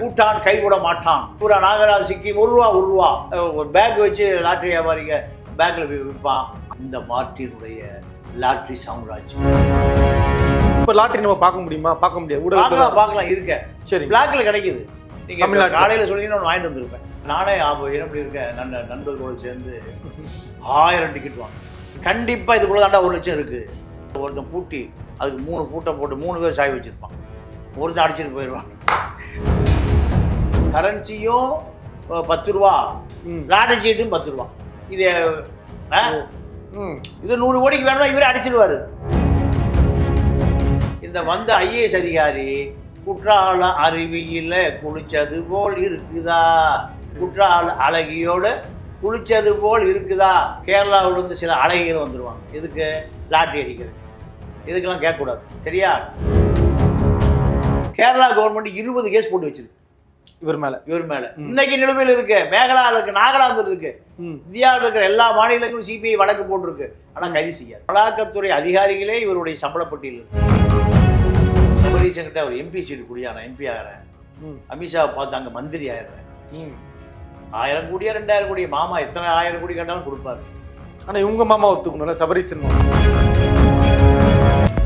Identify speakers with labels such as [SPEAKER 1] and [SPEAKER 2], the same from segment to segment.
[SPEAKER 1] பூட்டான் கைவிட மாட்டான். பூரா நாகராஜ் சிக்கிம் ஒரு ரூபா ஒரு ரூபா. ஒரு பேக் வச்சு லாட்டரி வியாபாரிங்க பேக்ல விற்பான். இந்த மார்ட்டினுடைய லாட்டரி சாம்ராஜ்யம்.
[SPEAKER 2] இப்ப லாட்டரி நம்ம பார்க்க முடியுமா? பார்க்க முடியாது.
[SPEAKER 1] பார்க்கலாம் பார்க்கலாம் இருக்க
[SPEAKER 2] சரி.
[SPEAKER 1] பிளாக்ல கிடைக்குது. நீங்க இப்ப
[SPEAKER 2] தமிழ்நாட்டுல.
[SPEAKER 1] காலையில சொன்னீங்கன்னா ஒன்று வாங்கிட்டு வந்திருப்பேன். நானே என்ன பண்ணி இருக்கேன் நண்ப நண்பர்களோடு சேர்ந்து ஆயிரம் டிக்கெட் வாங்க கண்டிப்பா இதுக்குள்ள தாண்டா ஒரு லட்சம் இருக்கு. ஒருத்தன் பூட்டி அதுக்கு மூணு பூட்டை போட்டு மூணு பேர் சாய் வச்சிருப்பான். ஒருத்தன் அடிச்சிட்டு போயிடுவான். கரன்சியும் பத்து ரூபா. லாட்டரி சீட்டும் பத்து ரூபா. இது. இது நூறு கோடிக்கு வேணும்னா இவரே அடிச்சிடுவாரு இந்த வந்த ஐஏஎஸ் அதிகாரி குற்றால அருவியில குளிச்சது போல் இருக்குதா? குற்றால அழகியோட குளிச்சது போல் இருக்குதா? கேரளாவுல இருந்து சில அழகிகள் வந்துருவாங்க. எதுக்கு? லாட்டரி அடிக்கிறது. இதுக்கெல்லாம் கேட்கக்கூடாது. சரியா? கேரளா கவர்மெண்ட் இருபது கேஸ் போட்டு வச்சிருக்கு.
[SPEAKER 2] இவர் மேல.
[SPEAKER 1] இவர் மேல. இன்னைக்கு நிலுவையில் இருக்கு மேகலாவில் இருக்கு நாகாலாந்தில் இருக்கு.
[SPEAKER 2] ம்.
[SPEAKER 1] இந்தியாவில் இருக்கிற எல்லா மாநிலங்களும் சிபிஐ வழக்கு போட்டிருக்கு. ஆனா கைது செய்யாது. அமலாக்கத்துறை அதிகாரிகளே இவருடைய சம்பள பட்டியல் இருக்கு. சபரீசன் கிட்ட அவர் எம்பி சீட்டு குடியா நான் எம்பி ஆகிறேன்.
[SPEAKER 2] ம்.
[SPEAKER 1] அமித்ஷாவை பார்த்து அங்க மந்திரி ஆயிடுறேன். ஆயிரம் கோடியா ரெண்டாயிரம் கோடி மாமா எத்தனை ஆயிரம் கோடி கேட்டாலும் கொடுப்பாரு.
[SPEAKER 2] ஆனா இவங்க மாமா ஒத்துக்கணும்ல சபரீசன் மாமா.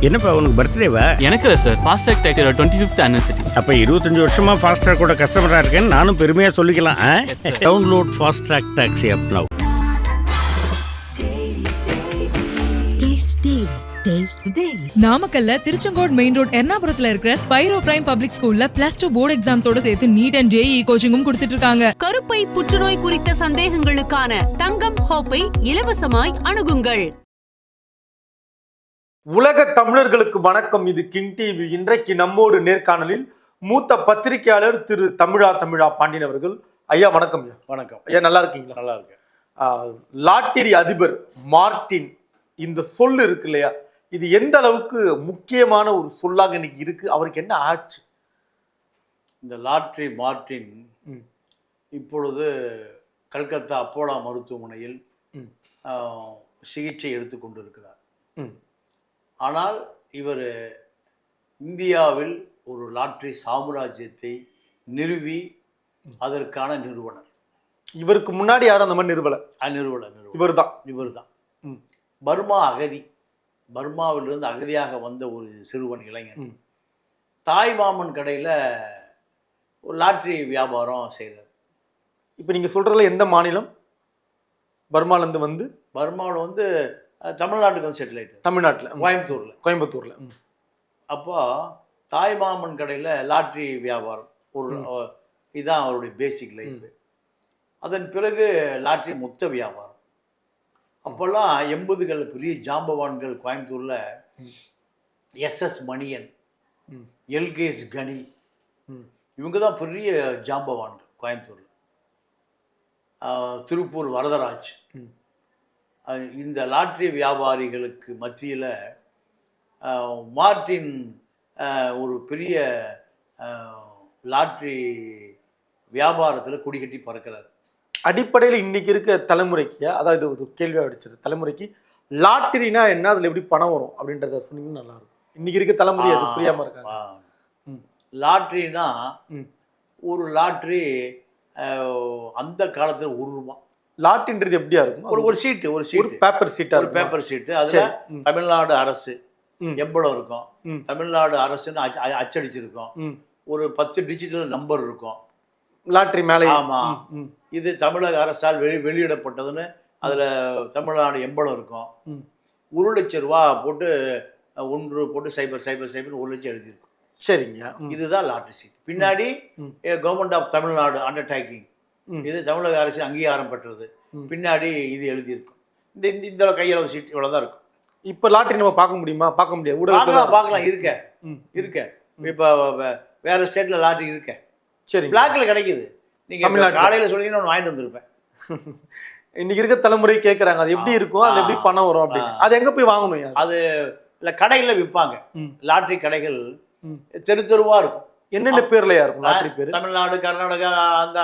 [SPEAKER 3] என்னப்பா உனக்கு பர்த்டேவா
[SPEAKER 4] எனக்கு இல்லை சார் ஃபாஸ்டாக் டேக்கரோட டுவெண்ட்டி ஃபிஃப்த் அனிவர்சரி
[SPEAKER 3] அப்ப இருபத்தஞ்சு வருஷமா ஃபாஸ்ட்ராக் கூட கஸ்டமரா இருக்கேன்னு நானும் பெருமையா சொல்லிக்கலாம். Download Fastrack taxi app now.
[SPEAKER 5] நாமக்கல்ல திருச்செங்கோடு மெயின் ரோட் எர்ணாபுரத்துல இருக்கிற ஸ்பைரோ பிரைம் பப்ளிக் ஸ்கூல்ல பிளஸ் டூ போர்டு எக்ஸாம்ஸோட சேர்த்து நீட் அண்ட் ஜேஇ கோச்சிங்கும் கொடுத்துட்டு இருக்காங்க.
[SPEAKER 6] கருப்பை புற்றுநோய் குறித்த சந்தேகங்களுக்கான தங்கம் ஹோப்பை இலவசமாய் அணுகுங்கள்.
[SPEAKER 2] உலக தமிழர்களுக்கு வணக்கம். இது கிங் டிவி இன்றைக்கு நம்மோடு நேர்காணலில் மூத்த பத்திரிகையாளர் திரு தமிழா தமிழா பாண்டியன் அவர்கள். ஐயா வணக்கம் ஐயா.
[SPEAKER 1] வணக்கம்.
[SPEAKER 2] ஐயா நல்லா இருக்கீங்களா?
[SPEAKER 1] நல்லா இருக்கு
[SPEAKER 2] ஆஹ், லாட்டரி அதிபர் மார்ட்டின் இந்த சொல் இருக்கு இல்லையா? இது எந்த அளவுக்கு முக்கியமான ஒரு சொல்லாக இன்னைக்கு இருக்கு? அவருக்கு என்ன ஆச்சு?
[SPEAKER 1] இந்த லாட்ரி மார்ட்டின்
[SPEAKER 2] ம்.
[SPEAKER 1] இப்பொழுது கல்கத்தா அப்போலா மருத்துவமனையில் சிகிச்சை எடுத்துக்கொண்டிருக்கிறார்
[SPEAKER 2] ம்.
[SPEAKER 1] ஆனால் இவர் இந்தியாவில் ஒரு லாட்ரி சாம்ராஜ்யத்தை நிறுவி அதற்கான நிறுவனர்.
[SPEAKER 2] இவருக்கு முன்னாடி யாரும் அந்த மாதிரி நிறுவல?
[SPEAKER 1] நிறுவனர்
[SPEAKER 2] இவர் தான்
[SPEAKER 1] இவர் தான்
[SPEAKER 2] ம்.
[SPEAKER 1] பர்மா அகதி. பர்மாவிலிருந்து அகதியாக வந்த ஒரு சிறுவன் இளைஞன். தாய் மாமன் கடையில் ஒரு லாட்ரி வியாபாரம் செய்கிறார்
[SPEAKER 2] இப்போ நீங்க சொல்றதுல எந்த மாநிலம்? பர்மால இருந்து வந்து?
[SPEAKER 1] பர்மாவில் வந்து தமிழ்நாட்டுக்கு வந்து செட்டில்
[SPEAKER 2] தமிழ்நாட்டுல.
[SPEAKER 1] கோயம்புத்தூரில்.
[SPEAKER 2] கோயம்புத்தூர்ல.
[SPEAKER 1] அப்போ தாய் மாமன் கடையில் லாட்ரி வியாபாரம். ஒரு இதுதான் அவருடைய பேசிக் லைஃப் அதன் பிறகு லாட்ரி மொத்த வியாபாரம். அப்போல்லாம் எண்பதுகள் பெரிய ஜாம்பவான்கள் கோயம்புத்தூரில் எஸ்எஸ் மணியன்
[SPEAKER 2] ம்.
[SPEAKER 1] எல்கேஸ் கனி. இவங்க தான் பெரிய ஜாம்பவான்கள் கோயம்புத்தூரில். திருப்பூர் வரதராஜ் இந்த லாட்ரி வியாபாரிகளுக்கு மத்தியில் மார்ட்டின் ஆஹ், ஒரு பெரிய லாட்ரி வியாபாரத்தில் கொடிகட்டி பறக்கிறார்.
[SPEAKER 2] அடிப்படையில் இன்னைக்கு இருக்க தலைமுறைக்கு அதாவது ஒரு கேள்வியா அடிச்சது தலைமுறைக்கு லாட்டரினா என்ன? அதுல எப்படி பணம் வரும்? அப்படின்றத சொன்னீங்கன்னா நல்லா இருக்கும் இன்னைக்கு இருக்க தலைமுறை அது புரியாம இருக்காங்க.
[SPEAKER 1] லாட்ரினா. ஒரு லாட்ரி அந்த காலத்தில் ஒரு ரூபா.
[SPEAKER 2] லாட்டின்றது எப்படியா இருக்கும்
[SPEAKER 1] ஒரு ஒரு சீட்டு ஒரு
[SPEAKER 2] ஒரு
[SPEAKER 1] சீட்டு
[SPEAKER 2] பேப்பர் சீட்டா
[SPEAKER 1] ஒரு பேப்பர் சீட்டு அதுல. தமிழ்நாடு அரசு. எம்பளம் இருக்கும். தமிழ்நாடு அரசுன்னு அச்சடிச்சிருக்கும். ஒரு பத்து டிஜிட்டல் நம்பர் இருக்கும்
[SPEAKER 2] லாட்டரி மேலே
[SPEAKER 1] ஆமா. இது தமிழக அரசால் வெளி வெளியிடப்பட்டதுன்னு அதுல தமிழ்நாடு எம்பளம் இருக்கும். ஒரு லட்சம் ரூபா போட்டு ஒன்று போட்டு சைபர் சைபர் சைபர் ஒரு லட்சம் எழுதியிருக்கும்
[SPEAKER 2] சரிங்க.
[SPEAKER 1] இதுதான் லாட்ரி சீட் பின்னாடி. Government of Tamil Nadu undertaking. இது தமிழக அரசு அங்கீகாரம் பெற்றது. பின்னாடி இது எழுதியிருக்கும். இந்த இந்த இந்த கையளவு சீட் இவ்வளவுதான் இருக்கும்.
[SPEAKER 2] இப்ப லாட்டரி நம்ம பார்க்க முடியுமா? பார்க்க முடியாது. ஊடகத்துல
[SPEAKER 1] பார்க்கலாம் இருக்க. இருக்க இப்போ வேற ஸ்டேட்ல லாட்ரி இருக்க
[SPEAKER 2] சரிங்க.
[SPEAKER 1] பிளாக்ல கிடைக்குது. நீங்க இப்ப
[SPEAKER 2] தமிழ்நாட்டுல.
[SPEAKER 1] காலையில சொன்னீங்கன்னா ஒன்று வாங்கிட்டு வந்திருப்பேன்.
[SPEAKER 2] இன்னைக்கு இருக்க தலைமுறை கேக்குறாங்க. அது எப்படி. இருக்கும்? அது எப்படி பணம் வரும் அப்படின்னு. அது எங்க போய் வாங்கணும்?
[SPEAKER 1] அது இல்ல கடைகளில் விற்பாங்க. லாட்ரி கடைகள். தெரு தெருவா இருக்கும்.
[SPEAKER 2] என்னென்ன பேர்லயா இருக்கும்? லாட்டரி பேரு?
[SPEAKER 1] தமிழ்நாடு கர்நாடகா அந்த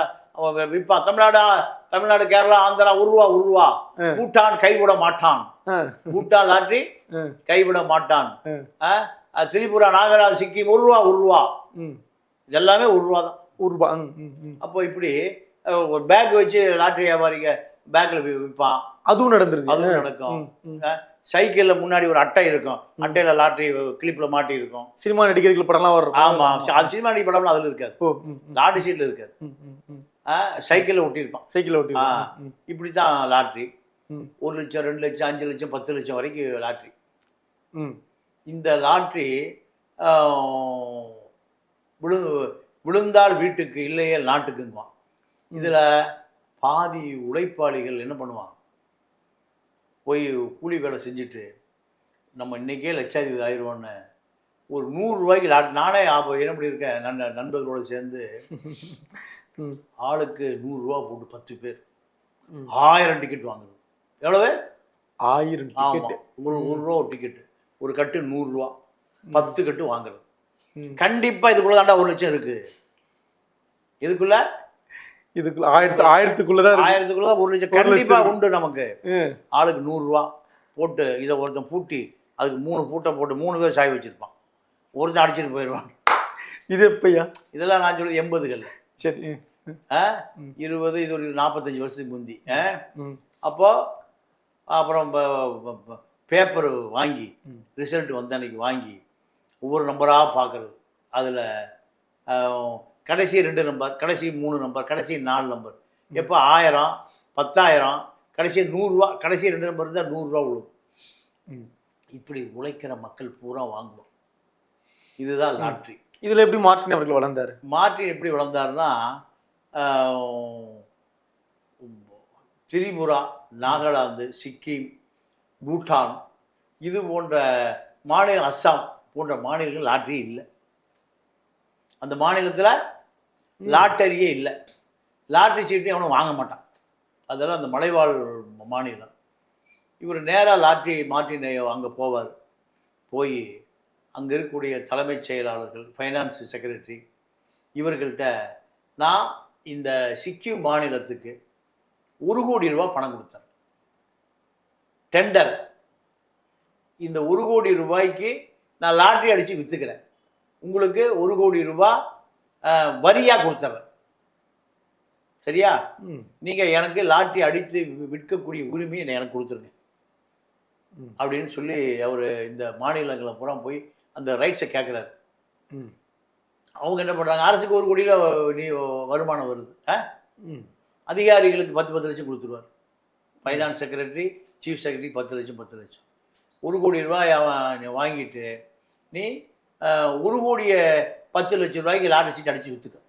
[SPEAKER 1] விற்பான் தமிழ்நாடு தமிழ்நாடு கேரளா ஆந்திரா ரூபா ரூபா
[SPEAKER 2] ஆ.
[SPEAKER 1] பூட்டான் கைவிட மாட்டான்.
[SPEAKER 2] ஆ.
[SPEAKER 1] பூட்டான் லாட்ரி. கைவிட மாட்டான். திரிபுரா நாகராஜ் சிக்கிம் ஒரு ரூபா ஒரு ரூபா
[SPEAKER 2] ம்.
[SPEAKER 1] இது எல்லாமே ஒரு ரூபா தான்
[SPEAKER 2] ஒரு ம்.
[SPEAKER 1] அப்போ இப்படி ஒரு பேக் வச்சு லாட்ரி வியாபாரிங்க பேக்கில் விற்பான்
[SPEAKER 2] அதுவும் நடந்திருக்கு.
[SPEAKER 1] அதுவும் நடக்கும். சைக்கிளில் முன்னாடி ஒரு அட்டை இருக்கும். அட்டையில் லாட்ரி கிளிப்பில் மாட்டி இருக்கும்
[SPEAKER 2] சினிமா நடிகர்கள் படம்லாம் வரும்.
[SPEAKER 1] ஆமா. அது சினிமா நடிகை படம்லாம் அதில் இருக்காது. லாட்ரி சீட்டில் இருக்காது. சைக்கிளில் ஒட்டியிருப்பான்
[SPEAKER 2] சைக்கிள் ஓட்டி
[SPEAKER 1] ஆ.
[SPEAKER 2] ம்,
[SPEAKER 1] இப்படி தான் லாட்ரி. ஒரு லட்சம் ரெண்டு லட்சம் அஞ்சு லட்சம் பத்து லட்சம் வரைக்கும் லாட்ரி. இந்த லாட்ரி விழு விழுந்தால் வீட்டுக்கு இல்லையே நாட்டுக்குங்குவான் இதில் பாதி உழைப்பாளிகள் என்ன பண்ணுவான் போய் கூலி வேலை செஞ்சுட்டு நம்ம இன்னைக்கே லட்சாதிபதி ஆயிடுவோன்னு ஒரு நூறுரூவாய்க்கு லாட் நானே அப்போ என்ன பண்ணியிருக்கேன் நண் நண்பர்களோட சேர்ந்து. ஆளுக்கு நூறுரூவா போட்டு பத்து பேர். ஆயிரம் டிக்கெட் வாங்குது எவ்வளவு?
[SPEAKER 2] ஆயிரம்
[SPEAKER 1] ஆமா.
[SPEAKER 2] டிக்கெட்
[SPEAKER 1] ஒரு ஒரு ரூபா ஒரு டிக்கெட்டு ஒரு கட்டு நூறுரூவா பத்து கட்டு வாங்குறது. கண்டிப்பா இதுக்குள்ள தாண்டா ஒரு லட்சம் இருக்கு. இதுக்குள்ள
[SPEAKER 2] இதுக்குள்ள ஆயிரத்து ஆயிரத்துக்குள்ளதான்
[SPEAKER 1] ஆயிரத்துக்குள்ள தான் ஒரு லட்சம். கண்டிப்பா. உண்டு நமக்கு. ஆளுக்கு நூறுரூவா போட்டு இதை ஒருத்தன் பூட்டி அதுக்கு மூணு பூட்டை போட்டு மூணு பேர் சாய் வச்சிருப்பான். ஒருத்தன் அடிச்சிட்டு போயிடுவான்.
[SPEAKER 2] இது எப்பயா?
[SPEAKER 1] இதெல்லாம் நான் சொல்றது எண்பதுகள்.
[SPEAKER 2] சரி.
[SPEAKER 1] இருபது இது ஒரு நாற்பத்தஞ்சு வருஷத்துக்கு முந்தி ஆ?
[SPEAKER 2] ம்.
[SPEAKER 1] அப்போ அப்புறம் பேப்பர் வாங்கி. ரிசல்ட் வந்த அன்னைக்கு வாங்கி ஒவ்வொரு நம்பராக பார்க்குறது அதில் கடைசி ரெண்டு நம்பர் கடைசி மூணு நம்பர் கடைசி நாலு நம்பர். எப்போ ஆயிரம் பத்தாயிரம் கடைசி நூறுரூவா கடைசி ரெண்டு நம்பர் இருந்தால் நூறுரூவா விழும். இப்படி உழைக்கிற மக்கள் பூரா வாங்குவோம். இதுதான் லாட்ரி.
[SPEAKER 2] இதுல எப்படி மார்ட்டின் அவர்கள் வளர்ந்தாரு?
[SPEAKER 1] மார்ட்டின் எப்படி வளர்ந்தாருன்னா திரிபுரா நாகாலாந்து சிக்கிம் பூட்டான் இது போன்ற மாநில அஸ்ஸாம் போன்ற மாநிலங்கள் லாட்டரி இல்லை. அந்த மாநிலத்தில் லாட்டரியே இல்லை. லாட்டரி சீட்டு அவனும் வாங்க மாட்டான். அதெல்லாம் அந்த மலைவாழ் மாநிலம். இவர் நேராக லாட்டரி மார்ட்டின் அங்கே போவார். போய் அங்கே இருக்கக்கூடிய தலைமைச் செயலாளர்கள் ஃபைனான்ஸ் செக்ரட்டரி இவர்கள்ட்ட நான் இந்த சிக்கிம் மாநிலத்துக்கு ஒரு கோடி ரூபாய் பணம் கொடுத்தேன் டெண்டர் இந்த ஒரு கோடி ரூபாய்க்கு நான் லாட்ரி அடித்து விற்றுக்கிறேன் உங்களுக்கு ஒரு கோடி ரூபாய் வரியாக கொடுத்துட்றேன் சரியா. நீங்கள் எனக்கு லாட்ரி அடித்து விற்கக்கூடிய உரிமையை எனக்கு கொடுத்துருங்க. அப்படின்னு சொல்லி அவர் இந்த மாநிலங்களை பூரா போய் அந்த ரைட்ஸை கேட்குறாரு. அவங்க என்ன பண்ணுறாங்க அரசுக்கு ஒரு கோடியில் நீ வருமானம் வருது. ஆ?
[SPEAKER 2] ம்.
[SPEAKER 1] அதிகாரிகளுக்கு பத்து பத்து லட்சம் கொடுத்துருவார். ஃபைனான்ஸ் செக்ரட்டரி சீஃப் செக்ரட்டரி பத்து லட்சம் பத்து லட்சம். ஒரு கோடி ரூபாய் அவன் வாங்கிட்டு நீ ஒரு கோடியை பத்து லட்சம் ரூபாய்க்கு லாட்டரி சீட் அடித்து விற்றுக்க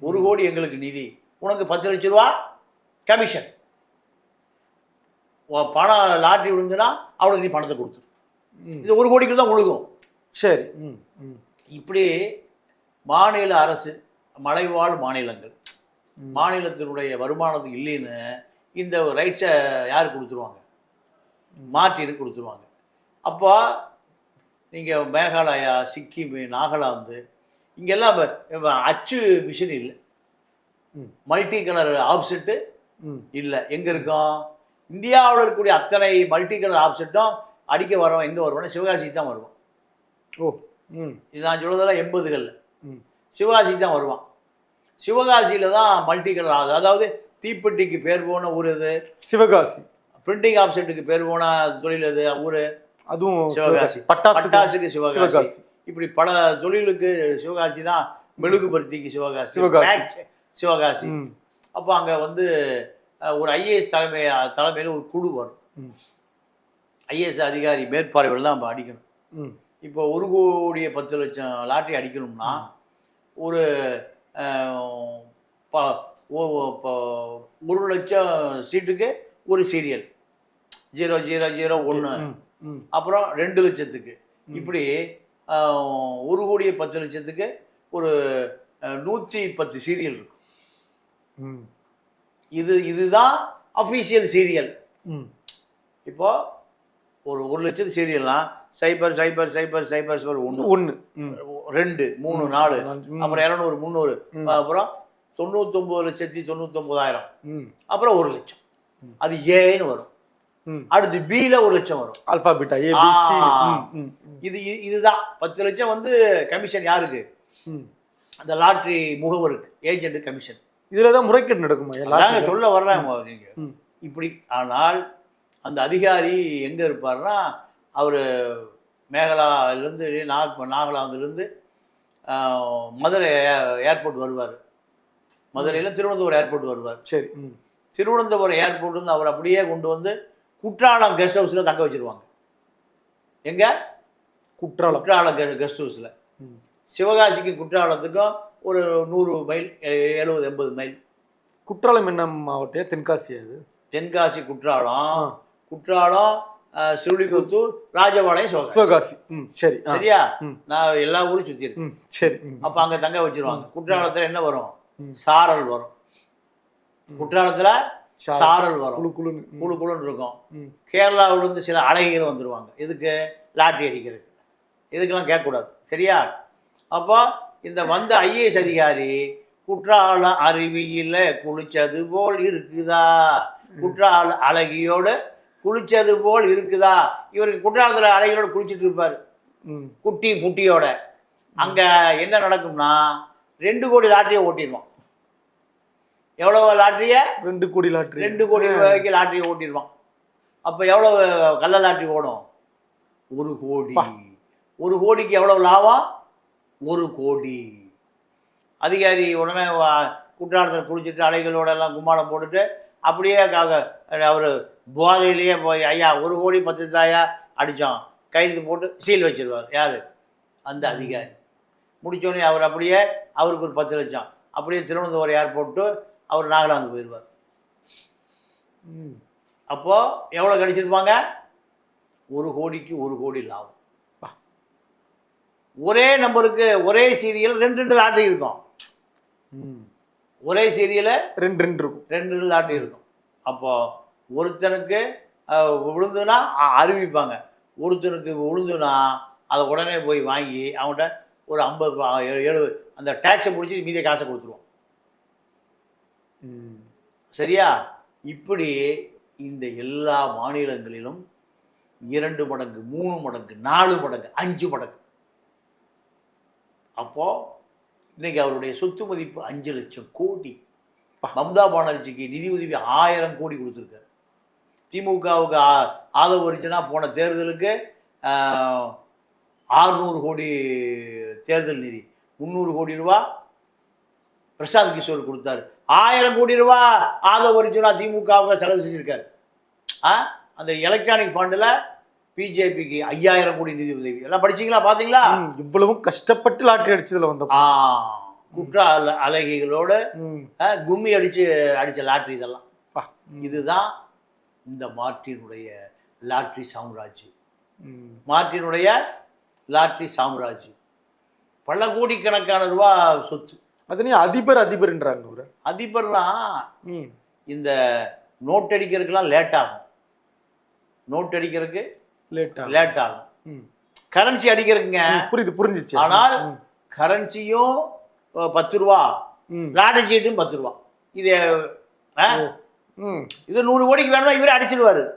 [SPEAKER 1] ஒரு கோடி எங்களுக்கு நிதி. உனக்கு பத்து லட்ச ரூபா கமிஷன் பணம் லாட்டரி விழுந்துன்னா அவனுக்கு நீ பணத்தை கொடுத்துரு.
[SPEAKER 2] ம்.
[SPEAKER 1] இது ஒரு கோடிக்கு தான் ஒழுகும்.
[SPEAKER 2] சரி. ம்.
[SPEAKER 1] இப்படி மாநில அரசு மலைவாழ் மாநிலங்கள். மாநிலத்தினுடைய வருமானத்துக்கு இல்லைன்னு இந்த ரைட்ஸை யார் கொடுத்துருவாங்க? மார்ட்டினுக்கு கொடுத்துருவாங்க. அப்போ நீங்கள் மேகாலயா சிக்கிம் நாகாலாந்து இங்கெல்லாம் அச்சு மிஷின் இல்லை.
[SPEAKER 2] ம்.
[SPEAKER 1] மல்டி கலர் ஆப்செட்டு இல்லை. எங்கே இருக்கும்? இந்தியாவில் இருக்கக்கூடிய அத்தனை மல்டி கலர் ஆப்செட்டும் அடிக்க வரோம் எங்கே வருவோம்னா சிவகாசிக்கு தான் வருவோம்
[SPEAKER 2] ஓ.
[SPEAKER 1] இது நான் சொல்றதெல்லாம் எண்பதுகளில்.
[SPEAKER 2] ம்.
[SPEAKER 1] சிவகாசி தான் வருவான். சிவகாசியில் தான் மல்டி கலர் ஆகுது. அதாவது தீப்பெட்டிக்கு பேர் போன ஊர் இது
[SPEAKER 2] சிவகாசி.
[SPEAKER 1] பிரிண்டிங் ஆப்செட்டுக்கு பேர் போன தொழில் இது ஊர்?
[SPEAKER 2] அதுவும்
[SPEAKER 1] சிவகாசி.
[SPEAKER 2] பட்டாசு
[SPEAKER 1] பட்டாசுக்கு சிவகாசி.
[SPEAKER 2] சிவகாசி.
[SPEAKER 1] இப்படி பல தொழிலுக்கு சிவகாசி தான் மெழுகுபருத்திக்கு சிவகாசி.
[SPEAKER 2] சிவகாசி.
[SPEAKER 1] சிவகாசி.
[SPEAKER 2] ம்.
[SPEAKER 1] அப்போ அங்கே வந்து ஒரு ஐஏஎஸ் தலைமை தலைமையில் ஒரு குழு வரும். ஐஏஎஸ் அதிகாரி மேற்பார்வையில் தான் நம்ம அடிக்கணும் இப்போ ஒரு கோடியே பத்து லட்சம் லாட்டரி அடிக்கணும்னா ஒரு ப- ஒரு லட்சம் சீட்டுக்கு ஒரு சீரியல் ஜீரோ ஜீரோ ஜீரோ ஒன்று அப்புறம் ரெண்டு லட்சத்துக்கு. இப்படி ஒரு கோடியே பத்து லட்சத்துக்கு ஒரு நூற்றி பத்து சீரியல் இருக்கும்.
[SPEAKER 2] ம்.
[SPEAKER 1] இது இதுதான் அஃபீஷியல் சீரியல்
[SPEAKER 2] ம்.
[SPEAKER 1] இப்போ ஒரு ஒரு லட்சத்து சீரியல்னா சைபர் சைபர் சைபர் சைபர் சைபர் ஒன்று
[SPEAKER 2] ஒன்று
[SPEAKER 1] ரெண்டு மூணு நாலு. அப்புறம் இரநூறு முந்நூறு. அப்புறம் தொண்ணூத்தொம்பது லட்சத்தி தொண்ணூத்தொம்பதாயிரம். அப்புறம் ஒரு லட்சம். அது ஏன்னு வரும். அடுத்து பியில் ஒரு லட்சம் வரும்.
[SPEAKER 2] ஆல்பா பீட்டா ஏ
[SPEAKER 1] இது இதுதான். பத்து லட்சம் வந்து கமிஷன் யாருக்கு? அந்த லாட்ரி முகவருக்கு ஏஜென்ட் கமிஷன்.
[SPEAKER 2] இதுல தான் முறைகேடு நடக்குமா?
[SPEAKER 1] சொல்ல
[SPEAKER 2] ம்.
[SPEAKER 1] இப்படி ஆனால் அந்த அதிகாரி எங்க இருப்பாருன்னா அவர் மேகலாலேருந்து நாக் நாகாலாந்துலேருந்து மதுரை ஏர்போர்ட் வருவார். மதுரையில் திருவனந்தபுரம் ஏர்போர்ட் வருவார்.
[SPEAKER 2] சரி ம்.
[SPEAKER 1] திருவனந்தபுரம் ஏர்போர்ட் வந்து அவர் அப்படியே கொண்டு வந்து குற்றாலம் கெஸ்ட் ஹவுஸில் தங்க வச்சிருவாங்க. எங்க?
[SPEAKER 2] குற்றாலம்.
[SPEAKER 1] குற்றாலம் கெஸ்ட் ஹவுஸில்.
[SPEAKER 2] ம்.
[SPEAKER 1] சிவகாசிக்கு குற்றாலத்துக்கும் ஒரு நூறு மைல் எழுபது எண்பது மைல்.
[SPEAKER 2] குற்றாலம் என்ன மாவட்டம்? தென்காசி அது
[SPEAKER 1] தென்காசி குற்றாலம். குற்றாலம் அஹ், சிறுவிபுத்தூர் ராஜபாளையம் சிவகாசி.
[SPEAKER 2] சரி.
[SPEAKER 1] சரியா. நான் எல்லா ஊரும்
[SPEAKER 2] ம் சரி.
[SPEAKER 1] அப்போ அங்கே தங்க வச்சிருவாங்க. குற்றாலத்தில் என்ன வரும். சாரல் வரும். குற்றாலத்தில்
[SPEAKER 2] சாரல்.
[SPEAKER 1] வரும்.
[SPEAKER 2] குளு குளுன்னு ம்.
[SPEAKER 1] குழு குழுன்னு இருக்கும். கேரளாவிலேருந்து சில அழகிகள் வந்துருவாங்க. இதுக்கு லாட்டரி அடிக்கிறதுக்கு. இதுக்கெல்லாம் கேட்கக்கூடாது. சரியா? அப்போ இந்த வந்த ஐஏஎஸ் அதிகாரி குற்றால அருவியில் குளிச்சது போல் இருக்குதா? குற்றால அழகியோடு குளிச்சது போல் இருக்குதா? இவருக்கு குற்றாலத்தில் அழகியோட குளிச்சுட்டு இருப்பார்.
[SPEAKER 2] ம்.
[SPEAKER 1] குட்டி புட்டியோட அங்கே என்ன நடக்கும்னா ரெண்டு கோடி லாட்டரியை ஓட்டிடுவான் எவ்வளோ லாட்டரியை?
[SPEAKER 2] ரெண்டு கோடி லாட்ரி
[SPEAKER 1] ரெண்டு கோடி ரூபாய்க்கு லாட்டரி ஓட்டிடுவான் அப்போ எவ்வளோ கள்ள லாட்டரி ஓடும்? ஒரு கோடி. ஒரு கோடிக்கு எவ்வளவு லாபம்? ஒரு கோடி. அதிகாரி உடனே குற்றாலத்தில் குளிச்சுட்டு அலைகளோட எல்லாம் கும்மாளம் போட்டுட்டு அப்படியே அவர் போதையிலேயே போய் ஐயா ஒரு கோடி பத்து தாயா அடித்தோம் கையெழுத்து போட்டு சீல் வச்சிருவார். யார்? அந்த அதிகாரி. முடிச்சோடனே அவர் அப்படியே அவருக்கு ஒரு பத்து லட்சம். அப்படியே திருவனந்தபுரம் ஏர்போர்ட்டு அவர் நாகாலாந்து போயிடுவார்
[SPEAKER 2] ம்.
[SPEAKER 1] அப்போது எவ்வளோ கடிச்சிருப்பாங்க? ஒரு கோடிக்கு ஒரு கோடி லாபம். ஒரே நம்பருக்கு ஒரே சீரியல் ரெண்டு ரெண்டு லாட்டரி இருக்கும்.
[SPEAKER 2] ம்.
[SPEAKER 1] ஒரே சீரியல
[SPEAKER 2] ரெண்டு ரெண்டு இருக்கும்.
[SPEAKER 1] ரெண்டு ரெண்டு லாட்டரி இருக்கும். அப்போ ஒருத்தனுக்கு விழுந்துனா அறிவிப்பாங்க. ஒருத்தனுக்கு விழுந்துனா அதை உடனே போய் வாங்கி அவன்கிட்ட ஒரு ஐம்பது எழுபது அந்த டேக்ஸை முடிச்சு மீதிய காசை கொடுத்துருவான்.
[SPEAKER 2] ம்.
[SPEAKER 1] சரியா? இப்படி இந்த எல்லா மாநிலங்களிலும் இரண்டு மடங்கு மூணு மடங்கு நாலு மடங்கு அஞ்சு மடங்கு. அப்போ இன்னைக்கு அவருடைய சொத்து மதிப்பு அஞ்சு லட்சம் கோடி. மம்தா பானர்ஜிக்கு நிதி உதவி ஆயிரம் கோடி கொடுத்துருக்காரு. திமுகவுக்கு ஆ- ஆதரவு வந்துச்சுன்னா போன தேர்தலுக்கு ஆறுநூறு கோடி தேர்தல் நிதி முந்நூறு கோடி ரூபா பிரசாந்த் கிஷோர் கொடுத்தாரு ஆயிரம் கோடி ரூபா ஆதரவு வந்துச்சுன்னா திமுகவுக்கு செலவு செஞ்சிருக்காரு ஆ அந்த எலக்ட்ரானிக் ஃபண்டில் பிஜேபிக்கு ஐயாயிரம் கோடி நிதி உதவி எல்லாம் படிச்சீங்களா பார்த்தீங்களா.
[SPEAKER 2] இவ்வளவும் கஷ்டப்பட்டு லாட்டரி அடிச்சதுல வந்த
[SPEAKER 1] ஆ குற்ற அல- அழகிகளோட
[SPEAKER 2] ம்.
[SPEAKER 1] ஆ, கும்மி அடிச்சு அடிச்ச லாட்ரி இதெல்லாம். இதுதான் இந்த மார்ட்டினுடைய லாட்ரி சாம்ராஜ்யம்
[SPEAKER 2] ம்.
[SPEAKER 1] மார்ட்டினுடைய லாட்ரி சாம்ராஜ்யம் பல கோடிக்கணக்கான ரூபா சொத்து
[SPEAKER 2] அது நீ அதிபர் அதிபர்ன்றாங்க அவரு
[SPEAKER 1] அதிபர்னா
[SPEAKER 2] ம்.
[SPEAKER 1] இந்த நோட் அடிக்கிறதுக்கெல்லாம் லேட் ஆகும் நோட் அடிக்கிறதுக்கு
[SPEAKER 2] லேட்டா
[SPEAKER 1] லேட் ஆகும்
[SPEAKER 2] ம்.
[SPEAKER 1] கரன்சி அடிக்கிறதுக்குங்க
[SPEAKER 2] ம், புரியுது புரிஞ்சிச்சு
[SPEAKER 1] ஆனால். கரன்சியும் பத்து ரூபா. லாட்டரி சீட்டும் பத்து ரூபா இது. இது நூறு கோடிக்கு வேணும்னா இவரே அடிச்சிடுவாரு.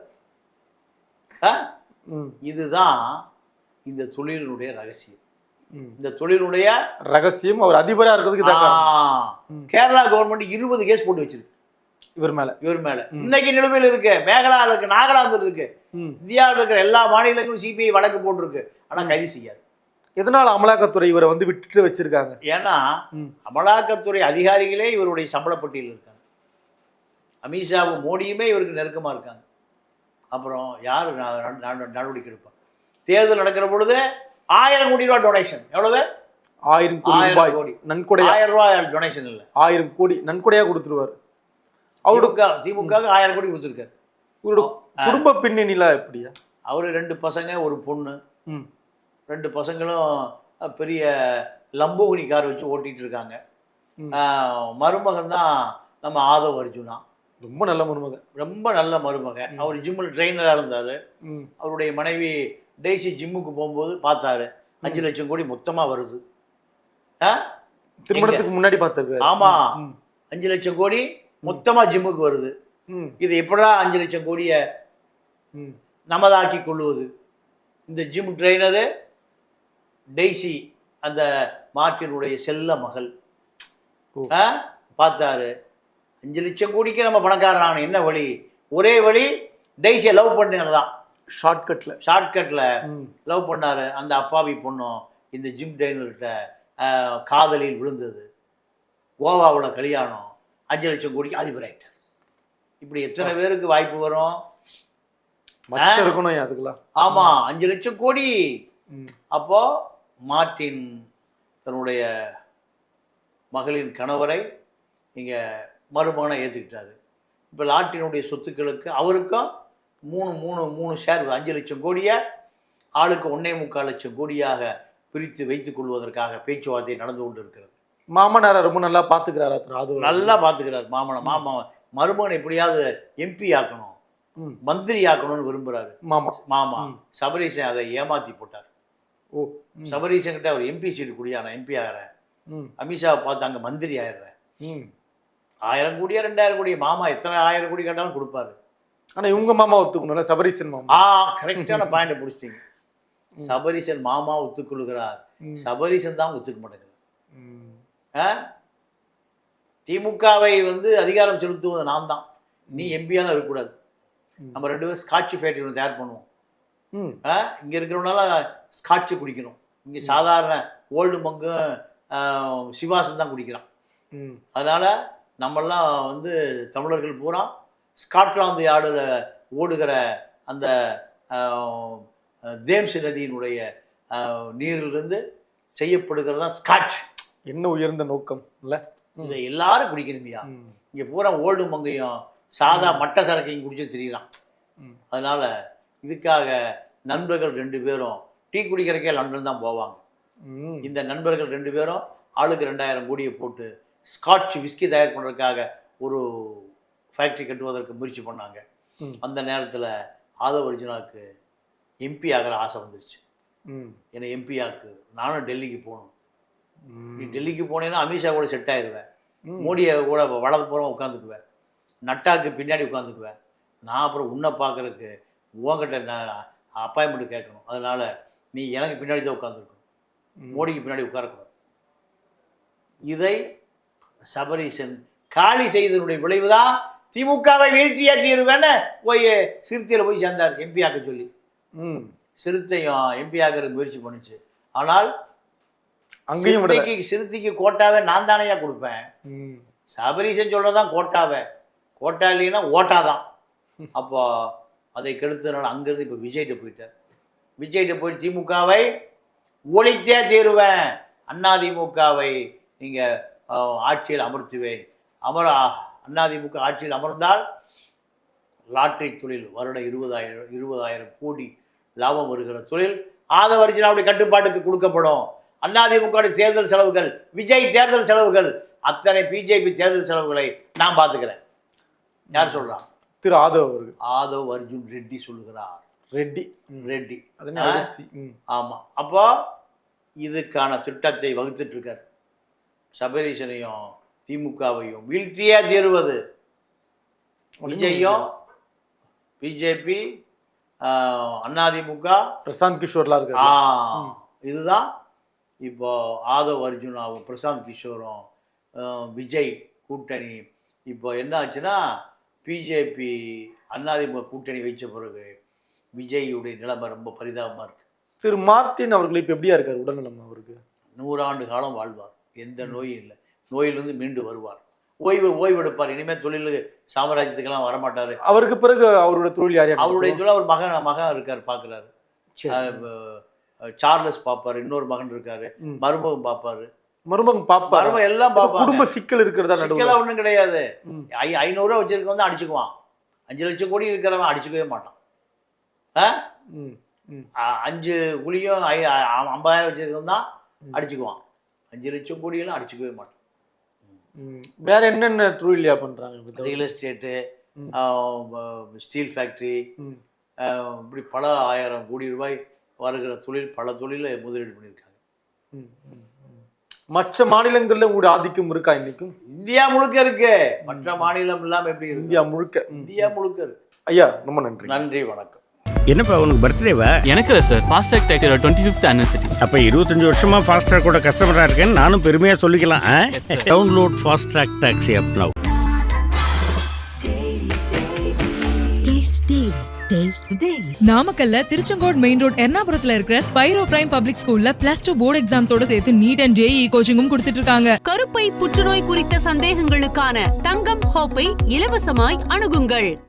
[SPEAKER 1] இதுதான் இந்த தொழிலினுடைய ரகசியம்.
[SPEAKER 2] ம்.
[SPEAKER 1] இந்த தொழிலுடைய
[SPEAKER 2] ரகசியம் அவர் அதிபரா இருக்கிறதுக்கு.
[SPEAKER 1] கேரளா கவர்மெண்ட் இருபது கேஸ் போட்டு வச்சிருக்கு.
[SPEAKER 2] இவர் மேல.
[SPEAKER 1] இவர் மேல. இன்னைக்கு நிலுவையில் இருக்கு மேகலால இருக்கு நாகாலாந்துல இருக்கு.
[SPEAKER 2] ம்.
[SPEAKER 1] இந்தியாவில் இருக்கிற எல்லா மாநிலங்களும் சிபிஐ வழக்கு போட்டிருக்கு. ஆனா கைது செய்யாது.
[SPEAKER 2] எதனால அமலாக்கத்துறை இவரை வந்து விட்டுட்டு வச்சிருக்காங்க?
[SPEAKER 1] ஏன்னா. அமலாக்கத்துறை அதிகாரிகளே இவருடைய சம்பள பட்டியலில் இருக்காங்க. அமித்ஷாவும் மோடியுமே இவருக்கு நெருக்கமா இருக்காங்க. அப்புறம் யார்? நடவடிக்கை எடுப்பாங்க தேர்தல் நடக்கிற பொழுது ஆயிரம் கோடி ரூபாய் டொனேஷன் எவ்வளவு?
[SPEAKER 2] ஆயிரம் ரூபாய்.
[SPEAKER 1] கோடி.
[SPEAKER 2] நன்கொடையா?
[SPEAKER 1] ஆயிரம் ரூபாய் டொனேஷன் இல்லை.
[SPEAKER 2] ஆயிரம் கோடி நன்கொடையா கொடுத்துருவாரு.
[SPEAKER 1] அவருக்கு திமுக ஆயிரம் கோடி கொடுத்துருக்காரு.
[SPEAKER 2] இவரோட குடும்ப பின்னணியில எப்படியா
[SPEAKER 1] அவரு ரெண்டு பசங்க ஒரு பொண்ணு. ரெண்டு பசங்களும் பெரிய லம்போகினி கார் வச்சு ஓட்டிட்டு இருக்காங்க. மருமகன் தான் நம்ம ஆதவ் அர்ஜுனா.
[SPEAKER 2] ரொம்ப நல்ல மருமக.
[SPEAKER 1] ரொம்ப நல்ல மருமகன் அவர் ஜிம்மில் ட்ரெயினராக இருந்தார். அவருடைய மனைவி டெய்ஸி ஜிம்முக்கு போகும்போது பார்த்தாரு. அஞ்சு லட்சம் கோடி மொத்தமாக வருது. ஆ?
[SPEAKER 2] திருமணத்துக்கு முன்னாடி பார்த்திருக்காரு.
[SPEAKER 1] ஆமா.
[SPEAKER 2] ம்.
[SPEAKER 1] அஞ்சு லட்சம் கோடி மொத்தமாக ஜிம்முக்கு வருது. இது எப்படா அஞ்சு லட்சம் கோடியை. நமதாக்கி கொள்ளுவது இந்த ஜிம் ட்ரெயினரு டெய்ஸி அந்த மார்ட்டினுடைய செல்ல மகள்? பார்த்தாரு. அஞ்சு லட்சம் கோடிக்கு நம்ம பணக்காரன் என்ன வழி? ஒரே வழி டெய்ஸியை லவ் பண்ணுறது தான் ஷார்ட்கட்டில்
[SPEAKER 2] ம்.
[SPEAKER 1] லவ் பண்ணாரு. அந்த அப்பாவி பொண்ணும் இந்த ஜிம் டைனர்கிட்ட காதலில் விழுந்தது. கோவாவில் கல்யாணம். அஞ்சு லட்சம் கோடிக்கு அதிபராயிட்டார். இப்படி எத்தனை பேருக்கு வாய்ப்பு வரும்?
[SPEAKER 2] இருக்கணும் அதுக்கெல்லாம்.
[SPEAKER 1] ஆமா அஞ்சு லட்சம் கோடி.
[SPEAKER 2] ம்.
[SPEAKER 1] அப்போ மார்ட்டின் தன்னுடைய மகளின் கணவரை இங்க மருமகனை ஏற்றுக்கிட்டாரு இப்போ லாட்டினுடைய சொத்துக்களுக்கு அவருக்கும் மூணு மூணு மூணு ஷேர் அஞ்சு லட்சம் கோடியை ஆளுக்கு ஒன்னே முக்கால் லட்சம் கோடியாக பிரித்து வைத்துக் கொள்வதற்காக பேச்சுவார்த்தை நடந்து கொண்டு இருக்கிறது
[SPEAKER 2] மாமனாரை ரொம்ப நல்லா பாத்துக்கிறாரா திரு ஆதவ்
[SPEAKER 1] நல்லா பார்த்துக்கிறார் மாமனை. மாமா மருமகனை எப்படியாவது எம்பி ஆக்கணும். மந்திரி ஆக்கணும்னு விரும்புறாரு.
[SPEAKER 2] மாமா.
[SPEAKER 1] மாமா. சபரீசன் அதை ஏமாத்தி போட்டார்.
[SPEAKER 2] ஓ.
[SPEAKER 1] சபரீசன் கிட்ட அவர் எம்பி சீட்டு குடியா நான் எம்பி ஆகிறேன். அமித்ஷாவை பார்த்து அங்கே மந்திரி ஆயிடுறேன். ஆயிரம் கோடியா ரெண்டாயிரம் கோடி மாமா எத்தனை ஆயிரம் கோடி கேட்டாலும் கொடுப்பாரு.
[SPEAKER 2] ஆனா இவங்க மாமா ஒத்துக்கணும்ல? சபரீசன் மாமா.
[SPEAKER 1] ஆ கரெக்டான பாயிண்ட் பிடிச்சிட்டீங்க. சபரீசன் மாமா ஒத்துக்கொள்கிறார். சபரீசன் தான் ஒத்துக்க மாட்டேங்கிறார்? திமுகவை வந்து அதிகாரம் செலுத்துவது நான் தான். நீ எம்பியான இருக்கக்கூடாது. நம்ம ரெண்டு பேரும் ஸ்காட்ச் ஃபேக்டரி ஒன்று தயார் பண்ணுவோம்? இங்க இருக்கிறவனால ஸ்காட்ச் குடிக்கணும். இங்க சாதாரண ஓல்டு மங்கும் சிவாசன் தான் குடிக்கிறான். அதனால நம்மெல்லாம் வந்து தமிழர்கள் பூரா ஸ்காட்லாந்து யார்டில் ஓடுகிற அந்த தேம்ஸ் நதியினுடைய நீரிலிருந்து செய்யப்படுகிறது தான் ஸ்காட்ச்.
[SPEAKER 2] என்ன உயர்ந்த நோக்கம் இல்ல?
[SPEAKER 1] இதை எல்லாரும் குடிக்கணுங்கய்யா
[SPEAKER 2] ம்.
[SPEAKER 1] இங்கே பூரா ஓல்டு மங்கையும் சாதா மட்ட சரக்கையும் குடிச்சு திரியிறான்.
[SPEAKER 2] ம்.
[SPEAKER 1] அதனால இதுக்காக நண்பர்கள் ரெண்டு பேரும் டீ குடிக்கிறக்கே லண்டன் தான் போவாங்க. இந்த நண்பர்கள் ரெண்டு பேரும் ஆளுக்கு ரெண்டாயிரம் கோடியை போட்டு ஸ்காட்ச் விஸ்கி தயார் பண்ணுறதுக்காக ஒரு ஃபேக்ட்ரி கட்டுவதற்கு முயற்சி பண்ணாங்க. அந்த நேரத்தில் ஆதவ அர்ஜுனாவுக்கு எம்பி ஆகிற ஆசை வந்துருச்சு
[SPEAKER 2] ம்.
[SPEAKER 1] என்னை எம்பி ஆக்கு நானும் டெல்லிக்கு போகணும். நீ டெல்லிக்கு போனேன்னா அமித்ஷா கூட செட் ஆயிடுவேன். மோடியை கூட வலது புறம் உட்காந்துக்குவேன் நட்டாக்கு பின்னாடி உட்காந்துக்குவேன் நான் அப்புறம் உன்னை பார்க்கறதுக்கு உன்கிட்ட நான் அப்பாயின்மெண்ட் கேட்கணும் அதனால நீ எனக்கு பின்னாடி தான் உட்காந்துருக்கணும். மோடிக்கு பின்னாடி உட்காரக்கூடாது இதை சபரீசன் காலி செய்ததனுடைய விளைவுதான் திமுகவை வீழ்த்தியா தீருவேன்னு போய் சிறுத்தையில் போய் சேர்ந்தார் எம்பி ஆக்க சொல்லி.
[SPEAKER 2] ம்.
[SPEAKER 1] சிறுத்தையும் எம்பி ஆக்கிறதுக்கு முயற்சி பண்ணுச்சு. ஆனால்
[SPEAKER 2] அங்கேயும்
[SPEAKER 1] சிறுத்தைக்கு சிறுத்தைக்கு கோட்டாவை நான் தானையா கொடுப்பேன்?
[SPEAKER 2] ம்.
[SPEAKER 1] சபரீசன் சொல்றதான் கோட்டாவை. கோட்டா இல்லைன்னா ஓட்டா தான் அப்போ அதை கெடுத்ததுனால அங்கேருந்து இப்போ விஜய்கிட்ட போயிட்டார். விஜய்கிட்ட போய் திமுகவை ஒழித்தே தீருவேன். அண்ணா திமுகவை நீங்கள் ஆட்சியில் அமர்த்துவேன். அமர அண்ணா திமுக ஆட்சியில் அமர்ந்தால் லாட்டரி தொழில் வருடம் இருபதாயிரம் இருபதாயிரம் கோடி லாபம் வருகிற தொழில் ஆதவர்ஜினாவுடைய கட்டுப்பாட்டுக்கு கொடுக்கப்படும். அதிமுக தேர்தல் செலவுகள் விஜய் தேர்தல் செலவுகள் அத்தனை பிஜேபி தேர்தல் செலவுகளை நான் பார்த்துக்கிறேன். யார் சொல்றான்
[SPEAKER 2] திரு ஆதவ் அவர்கள்.
[SPEAKER 1] ஆதவ் அர்ஜுன் ரெட்டி சொல்லுகிறார்.
[SPEAKER 2] ரெட்டி.
[SPEAKER 1] ரெட்டி.
[SPEAKER 2] அதனை
[SPEAKER 1] ஆ?
[SPEAKER 2] அழுத்தி ம்.
[SPEAKER 1] ஆமா. அப்போ இதுக்கான திட்டத்தை வகுத்துட்டு இருக்கார். சபரீசனையும் திமுகவையும் வீழ்த்தியே தீருவது விஜயும் பிஜேபி அதிமுக
[SPEAKER 2] பிரசாந்த் கிஷோர்லாம்
[SPEAKER 1] ஆ
[SPEAKER 2] இருக்காரு
[SPEAKER 1] இதுதான். இப்போ ஆதவ் அர்ஜுனாவும் பிரசாந்த் கிஷோரும் விஜய் கூட்டணி. இப்போ என்ன ஆச்சுன்னா பிஜேபி அதிமுக கூட்டணி வச்ச பிறகு விஜய்யுடைய நிலைமை ரொம்ப பரிதாபமாக இருக்கு.
[SPEAKER 2] திரு மார்ட்டின் அவர்கள் இப்ப எப்படியா இருக்காரு உடல்நலம் அவருக்கு?
[SPEAKER 1] நூறாண்டு காலம் வாழ்வார். எந்த நோயும் இல்லை. நோயிலிருந்து மீண்டு வருவார். ஓய்வு ஓய்வு எடுப்பார் இனிமேல் தொழில் சாம்ராஜ்யத்துக்கெல்லாம் வரமாட்டார்.
[SPEAKER 2] அவருக்கு பிறகு அவரோட தொழில் யார்
[SPEAKER 1] அவருடைய? தொழில் அவர் மகன் மகன் இருக்கார் பார்க்குறாரு.
[SPEAKER 2] சரி.
[SPEAKER 1] சார்லஸ் பார்ப்பாரு இன்னொரு மகன் இருக்காரு. மருமகன் பார்ப்பாரு.
[SPEAKER 2] மருமகன் பாப்பா
[SPEAKER 1] மருமகன் எல்லாம் பார்ப்பாங்க.
[SPEAKER 2] குடும்ப சிக்கல் இருக்கிறதா
[SPEAKER 1] சிக்கலா
[SPEAKER 2] நடுவுல
[SPEAKER 1] ஒன்றும் கிடையாது. ஐ ஐநூறுரூவா வச்சிருக்க வந்து அடிச்சுக்குவான். அஞ்சு லட்சம் கோடி இருக்கிறவன் அடிச்சுக்கவே மாட்டான். ஆ? அஞ்சு குழியும் ஐ ஐம்பதாயிரம் வச்சிருக்கவன் தான். அடிச்சுக்குவான். அஞ்சு லட்சம் கோடியெல்லாம் அடிச்சுக்கவே மாட்டான்
[SPEAKER 2] ம். வேற என்னென்ன தொழிலியா பண்றாங்க?
[SPEAKER 1] Real estate. Steel factory. இப்படி பல ஆயிரம் கோடி ரூபாய் வருகிற தொழில் பல தொழில முதலீடு பண்ணியிருக்காங்க.
[SPEAKER 2] மற்ற மாநிலங்கள்ல உங்களுடைய ஆதிக்கம் இருக்கா இன்னைக்கும்
[SPEAKER 1] இந்தியா முழுக்க இருக்கு மற்ற மாநிலம் இல்லாம எப்படி
[SPEAKER 2] இந்தியா முழுக்க.
[SPEAKER 1] இந்தியா முழுக்க இருக்கு
[SPEAKER 2] ஐயா ரொம்ப நன்றி
[SPEAKER 1] நன்றி வணக்கம்
[SPEAKER 3] என்னப்பா உனக்கு பர்த்டேவா?
[SPEAKER 4] எனக்கு இல்லை சார் ஃபாஸ்டாக் டேக்கரோட டுவெண்ட்டி ஃபிஃப்த் ஆனிவர்சரி
[SPEAKER 3] அப்ப இருபத்தஞ்சு வருஷமா ஃபாஸ்ட்ராக் கூட கஸ்டமரா இருக்கேன்னு நானும் பெருமையா சொல்லிக்கலாம். Download Fastrack taxi app now.
[SPEAKER 5] நாமக்கல்ல திருச்செங்கோடு மெயின் ரோட் எர்ணாபுரத்துல இருக்கிற ஸ்பைரோ பிரைம் பப்ளிக் ஸ்கூல்ல பிளஸ் டூ போர்டு எக்ஸாம்ஸோட சேர்த்து நீட் அண்ட் ஜேஇ கோச்சிங்கும் கொடுத்துட்டு இருக்காங்க.
[SPEAKER 6] கருப்பை புற்றுநோய் குறித்த சந்தேகங்களுக்கான தங்கம் ஹோப்பை இலவசமாய் அணுகுங்கள்.